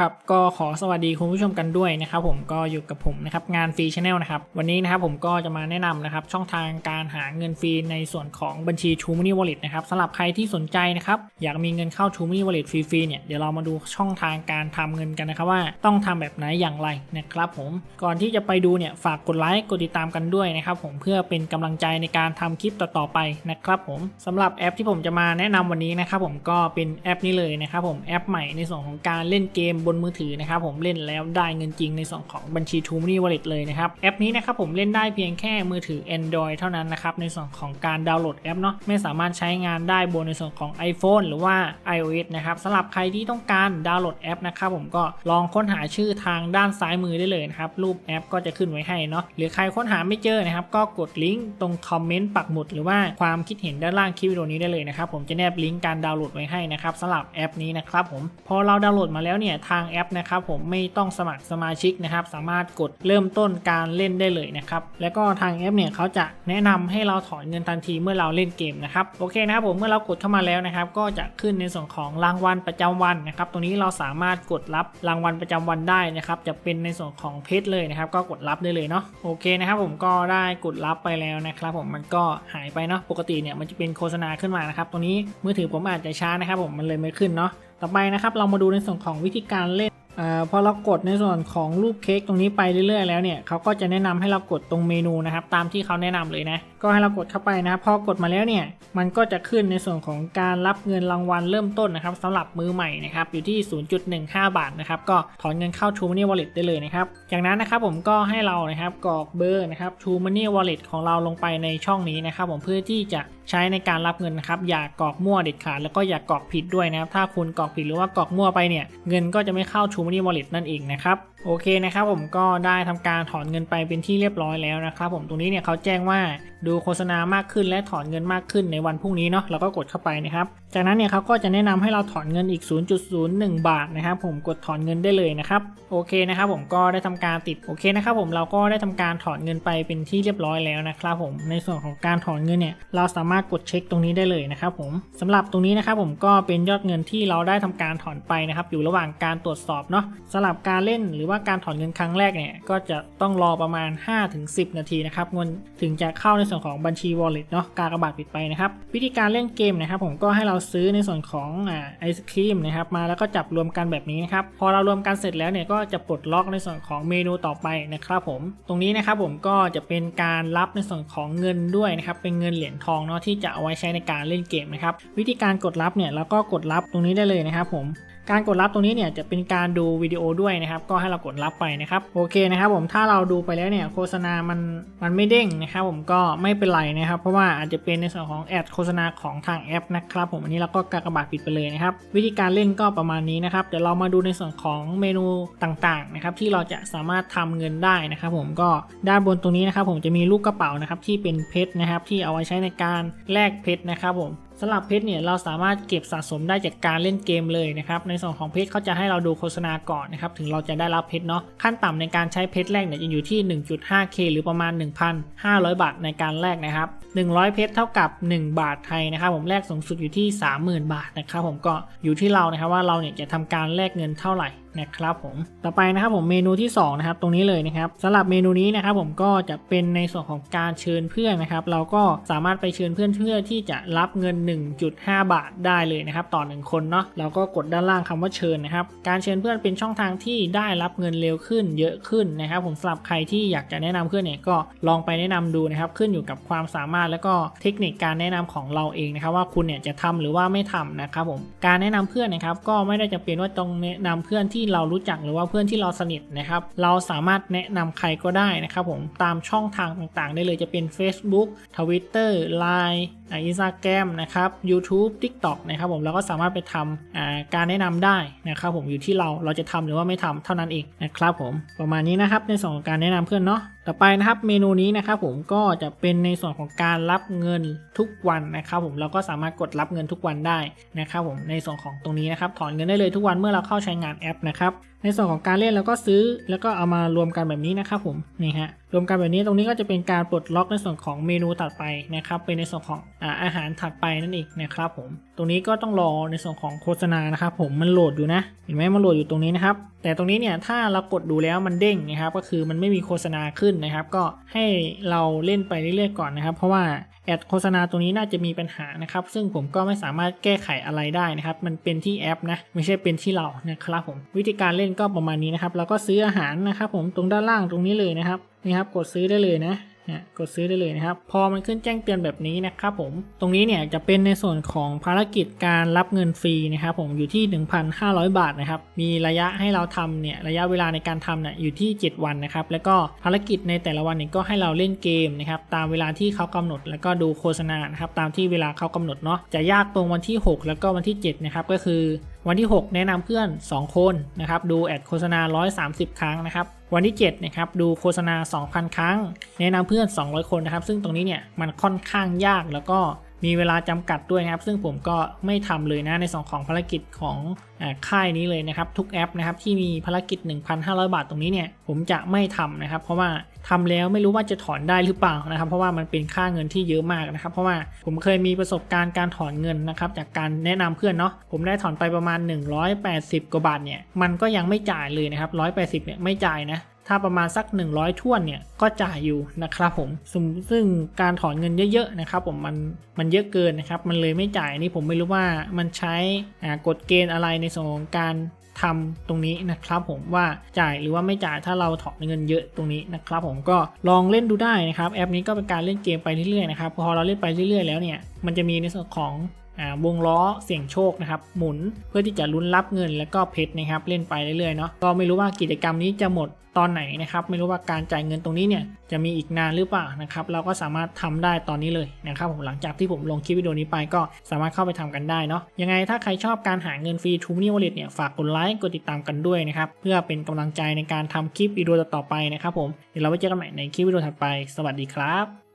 ครับก็ขอสวัสดีคุณผู้ชมกันด้วยนะครับผมก็อยู่กับผมนะครับงานฟรีชาแนลนะครับวันนี้นะครับผมก็จะมาแนะนำนะครับช่องทางการหาเงินฟรีในส่วนของบัญชี True Money Wallet นะครับสำหรับใครที่สนใจนะครับอยากมีเงินเข้า True Money Wallet ฟรีๆเนี่ยเดี๋ยวเรามาดูช่องทางการทำเงินกันนะครับว่าต้องทำแบบไหนอย่างไรนะครับผมก่อนที่จะไปดูเนี่ยฝากกดไลค์กดติดตามกันด้วยนะครับผมเพื่อเป็นกำลังใจในการทำคลิปต่อๆไปนะครับผมสำหรับแอปที่ผมจะมาแนะนำวันนี้นะครับผมก็เป็นแอปนี้เลยนะครับผมแอปใหม่ในส่วนของการเล่นเกมบนนมือถือนะครับผมเล่นแล้วได้เงินจริงในส่วนของบัญชี True Money Wallet เลยนะครับแอปนี้นะครับผมเล่นได้เพียงแค่มือถือ Android เท่านั้นนะครับในส่วนของการดาวน์โหลดแอปเนาะไม่สามารถใช้งานได้บนในส่วนของ iPhone หรือว่า iOS นะครับสำหรับใครที่ต้องการดาวน์โหลดแอปนะครับผมก็ลองค้นหาชื่อทางด้านซ้ายมือได้เลยนะครับรูปแอปก็จะขึ้นไว้ให้เนาะหรือใครค้นหาไม่เจอนะครับก็กดลิงก์ตรงคอมเมนต์ปักหมุดหรือว่าความคิดเห็นด้านล่างคลิปวิดีโอนี้ได้เลยนะครับผมจะแนบลิงก์การดาวน์โหลดไว้ให้นะครับสำหรับแอปนี้นะครับผมพอเราดาวน์โหลดมาแล้วเนี่ยทางางแอปนะครับผมไม่ต้องสมัครสมาชิกนะครับ สามารถกดเริ่มต้นการเล่นได้เลยนะครับ แล้วก็ทางแอปเนี่ยเขาจะแนะนำให้เราถอนเงินทันทีเมื่อเราเล่นเกมนะครับโอเคนะครับผมเมื่อเรากดเข้ามาแล้วนะครับ ก็จะขึ้นในส่วนของรางวัลประจำวันนะครับตรงนี้เราสามารถกดรับรางวัลประจำวันได้นะครับ จะเป็นในส่วนของเพชรเลยนะครับ ก็กดรับได้เลยเนาะโอเคนะครับผมก็ได้กดรับไปแล้วนะครับผมมันก็หายไปเนาะปกติเนี่ยมันจะเป็นโฆษณาขึ้นมานะครับตรงนี้มือถือผมอาจจะช้านะครับผมมันเลยไม่ขึ้นเนาะ ต่อไปนะครับเรามาดูในส่วนของวิธีการเล่น อพอเรากดในส่วนของรูปเค้กตรงนี้ไปเรื่อยๆแล้วเนี่ยเขาก็จะแนะนำให้เรากดตรงเมนูนะครับ ตามที่เขาแนะนำเลยนะ ก็ให้เรากดเข้าไปนะพอกดมาแล้วเนี่ย มันก็จะขึ้นในส่วนของการรับเงินรางวัลเริ่มต้นนะครับสำหรับมือใหม่นะครับอยู่ที่ 0.15 บาทนะครับก็ถอนเงินเข้า True Money Wallet ได้เลยนะครับ จากนั้นนะครับผมก็ให้เรานะครับกรอกเบอร์นะครับ True Money Wallet ของเราลงไปในช่องนี้นะครับ ผมเพื่อที่จะใช้ในการรับเงินนะครับ อย่ากรอกมั่วเด็ดขาดแล้วก็อย่ากรอกผิดด้วยนะครับ ถ้าคุณกรอกผิดหรือว่ากรอกมั่วไปเนี่ย เงินก็จะไม่เข้า True Money Wallet นั่นเองนะครับโอเคนะครับผมก็ได้ทำการถอนเงินไปเป็นที่เรียบร้อยแล้วนะครับผมตรงนี้เนี่ยเขาแจ้งว่าดูโฆษณามากขึ้นและถอนเงินมากขึ้นในวันพรุ่งนี้เนาะเราก็กดเข้าไปนะครับจากนั้นเนี่ยเขาก็จะแนะนำให้เราถอนเงินอีก 0.01 บาทนะครับ ผมกดถอนเงินได้เลยนะครับโอเคนะครับ ผมก็ได้ทำการติดโอเคนะครับ ผมเราก็ได้ทำการถอนเงินไปเป็นที่เรียบร้อยแล้วนะครับ ผมในส่วนของการถอนเงินเนี่ยเราสามารถกดเช็คตรงนี้ได้เลยนะครับผมสำหรับตรงนี้นะครับ ผมก็เป็นยอดเงินที่เราได้ทำการถอนไปนะครับ อยู่ระหว่างการตรวจสอบเนาะสำหรับการเล่นหรือว่าการถอนเงินครั้งแรกเนี่ยก็จะต้องรอประมาณ 5-10 นาทีนะครับเงินถึงจะเข้าในส่วนของบัญชี wallet เนาะการกระบาดปิดไปนะครับวิธีการเล่นเกมนะครับ ผมก็ให้เราซื้อในส่วนของไอศครีมนะครับมาแล้วก็จับรวมกันแบบนี้นะครับพอเรารวมกันเสร็จแล้วเนี่ยก็จะปลดล็อกในส่วนของเมนูต่อไปนะครับผม ตรงนี้นะครับผมก็จะเป็นการรับในส่วนของเงินด้วยนะครับเป็นเงินเหรียญทองเนาะที่จะเอาไว้ใช้ในการเล่นเกมนะครับวิธีการกดรับเนี่ยเราก็กดรับตรงนี้ได้เลยนะครับผม การกดรับตรงนี้เนี่ยจะเป็นการดูวิดีโอด้วยนะครับก็ให้เรากดรับไปนะครับโอเคนะครับผมถ้าเราดูไปแล้วเนี่ยโฆษณามันมันไม่เด้งนะครับผมก็ไม่เป็นไรนะครับ เพราะว่าอาจจะเป็นในส่วนของแอดโฆษณาของทางแอปนะครับผมอันนี้เราก็กากบาดปิดไปเลยนะครับวิธีการเล่นก็ประมาณนี้นะครับเดี๋ยวเรามาดูในส่วนของเมนูต่างๆนะครับที่เราจะสามารถทำเงินได้นะครับผมก็ด้านบนตรงนี้นะครับผมจะมีลูกกระเป๋านะครับที่เป็นเพชรนะครับที่เอาไว้ใช้ในการแลกเพชรนะครับผม สำหรับเพชรเนี่ยเราสามารถเก็บสะสมได้จากการเล่นเกมเลยนะครับในส่วนของเพชรเขาจะให้เราดูโฆษณาก่อนนะครับถึงเราจะได้รับเพชรเนาะขั้นต่ำในการใช้เพชรแรกเนี่ยจะอยู่ที่ 1.5k หรือประมาณ 1,500 บาทในการแลกนะครับ 100 เพชรเท่ากับ 1 บาทไทยนะครับผมแลกสูงสุดอยู่ที่ 30,000 บาทนะครับผมก็อยู่ที่เรานะครับว่าเราเนี่ยจะทำการแลกเงินเท่าไหร่นะครับผมต่อไปนะครับผมเมนูที่2นะครับตรงนี้เลยนะครับสำหรับเมนูนี้นะครับผมก็จะเป็นในส่วนของการเชิญเพื่อนนะครับ เราก็สามารถไปเชิญเพื่อนเพื่อที่จะรับเงิน 1.5 บาทได้เลยนะครับ ต่อ 1 คนเนาะเราก็กดด้านล่างคำว่าเชิญนะครับ การเชิญเพื่อนเป็นช่องทางที่ได้รับเงินเร็วขึ้น เยอะขึ้นนะครับ ผมสำหรับใครที่อยากจะแนะนำเพื่อนเนี่ยก็ลองไปแนะนำดูนะครับ ขึ้นอยู่กับความสามารถแล้วก็เทคนิคการแนะนำของเราเองนะครับ ว่าคุณเนี่ยจะทำหรือว่าไม่ทำนะครับผมการแนะนำเพื่อนนะครับ ก็ไม่ได้จะเป็นว่าต้องแนะนำเพื่อนที่เรารู้จักหรือว่าเพื่อนที่เราสนิทนะครับ เราสามารถแนะนำใครก็ได้นะครับผมตามช่องทางต่างๆ ได้เลยจะเป็น Facebook Twitter Line อินสตาแกรมนะครับ YouTube TikTok นะครับผมเราก็สามารถไปทำการแนะนำได้นะครับผมอยู่ที่เราเราจะทำหรือว่าไม่ทำเท่านั้นเองนะครับผมประมาณนี้นะครับในส่วนของการแนะนำเพื่อนเนาะ ต่อไปนะครับเมนูนี้นะครับผมก็จะเป็นในส่วนของการรับเงินทุกวันนะครับผมเราก็สามารถกดรับเงินทุกวันได้นะครับผมในส่วนของตรงนี้นะครับถอนเงินได้เลยทุกวันเมื่อเราเข้าใช้งานแอปนะครับในส่วนของการเล่นเราก็ซื้อแล้วก็เอามารวมกันแบบนี้นะครับผมนี่ฮะรวมกันแบบนี้ตรงนี้ก็จะเป็นการปลดล็อกในส่วนของเมนูถัดไปนะครับเป็นในส่วนของอาอาหารถัดไปนั่นเองนะครับผมตตรงนี้ก็ต้องรอในส่วนของโฆษณานะครับผมมันโหลดอยู่นะเห็นไหมมันโหลดอยู่ตรงนี้นะครับแต่ตรงนี้เนี่ยถ้าเรากดดูแล้วมันเด้งนะครับก็คือมันไม่มีโฆษณาขึ้นนะครับ ก็ให้เราเล่นไปเรื่อยๆก่อนนะครับ เพราะว่า แอดโฆษณาตรงนี้น่าจะมีปัญหานะครับ ซึ่งผมก็ไม่สามารถแก้ไขอะไรได้นะครับ มันเป็นที่แอปนะ ไม่ใช่เป็นที่เรานะครับผม วิธีการเล่นก็ประมาณนี้นะครับเราก็ซื้ออาหารนะครับผม ตรงด้านล่างตรงนี้เลยนะครับ นี่ครับ กดซื้อได้เลยนะ กดซื้อได้เลยนะครับ พอมันขึ้นแจ้งเตือนแบบนี้นะครับผม ตรงนี้เนี่ยจะเป็นในส่วนของภารกิจการรับเงินฟรีนะครับผมอยู่ที่ 1,500 บาทนะครับ มีระยะให้เราทำเนี่ยระยะเวลาในการทำเนี่ยอยู่ที่ 7 วันนะครับ แล้วก็ภารกิจในแต่ละวันเนี่ยก็ให้เราเล่นเกมนะครับตามเวลาที่เขากำหนด แล้วก็ดูโฆษณานะครับตามที่เวลาเขากำหนดเนาะจะยากตรงวันที่ 6 แล้วก็วันที่7นะครับก็คือวันที่ 6 แนะนำเพื่อน 2 คนนะครับดูแอดโฆษณา 130 ครั้งนะครับวันที่7นะครับดูโฆษณา 2,000 ครั้ง แนะนำเพื่อน 200 คนนะครับซึ่งตรงนี้เนี่ยมันค่อนข้างยากแล้วก็ มีเวลาจำกัดด้วยนะครับ ซึ่งผมก็ไม่ทำเลยนะในส่วนของภารกิจของอค่ายนี้เลยนะครับ ทุกแอปนะครับที่มีภารกิจ 1,500 บาทตรงนี้เนี่ยผมจะไม่ทำนะครับ เพราะว่าทำแล้วไม่รู้ว่าจะถอนได้หรือเปล่านะครับ เพราะว่ามันเป็นค่าเงินที่เยอะมากนะครับ เพราะว่าผมเคยมีประสบการณ์การถอนเงินนะครับจากการแนะนำเพื่อนเนาะผมได้ถอนไปประมาณ 180 กว่าบาทเนี่ยมันก็ยังไม่จ่ายเลยนะครับ180เนี่ยไม่จ่ายนะ ถ้าประมาณสัก 100ท่วนเนี่ยก็จ่ายอยู่นะครับผมซึ่งการถอนเงินเยอะๆนะครับผมมันมันเยอะเกินนะครับมันเลยไม่จ่ายนี่ผมไม่รู้ว่ามันใช้กฎเกณฑ์อะไรในส่วนของการทำตรงนี้นะครับผมว่าจ่ายหรือว่าไม่จ่ายถ้าเราถอนเงินเยอะตรงนี้นะครับผมก็ลองเล่นดูได้นะครับแอปนี้ก็เป็นการเล่นเกมไปเรื่อยๆนะครับพอเราเล่นไปเรื่อยๆแล้วเนี่ยมันจะมีในส่วนของ วงล้อเสี่ยงโชคนะครับ หมุนเพื่อที่จะลุ้นรับเงินแล้วก็เพชรนะครับ เล่นไปเรื่อยๆเนาะก็ไม่รู้ว่ากิจกรรมนี้จะหมดตอนไหนนะครับ ไม่รู้ว่าการจ่ายเงินตรงนี้เนี่ยจะมีอีกนานหรือเปล่านะครับ เราก็สามารถทำได้ตอนนี้เลยนะครับผมหลังจากที่ผมลงคลิปวิดีโอนี้ไปก็สามารถเข้าไปทำกันได้เนาะยังไงถ้าใครชอบการหาเงินฟรีทูมินิวอลเล็ตเนี่ยฝากกดไลค์กดติดตามกันด้วยนะครับเพื่อเป็นกำลังใจในการทำคลิปวิดีโอต่อไปนะครับผมเดี๋ยวเราไว้เจอกันใหม่ในคลิปวิดีโอถัดไป สวัสดีครับ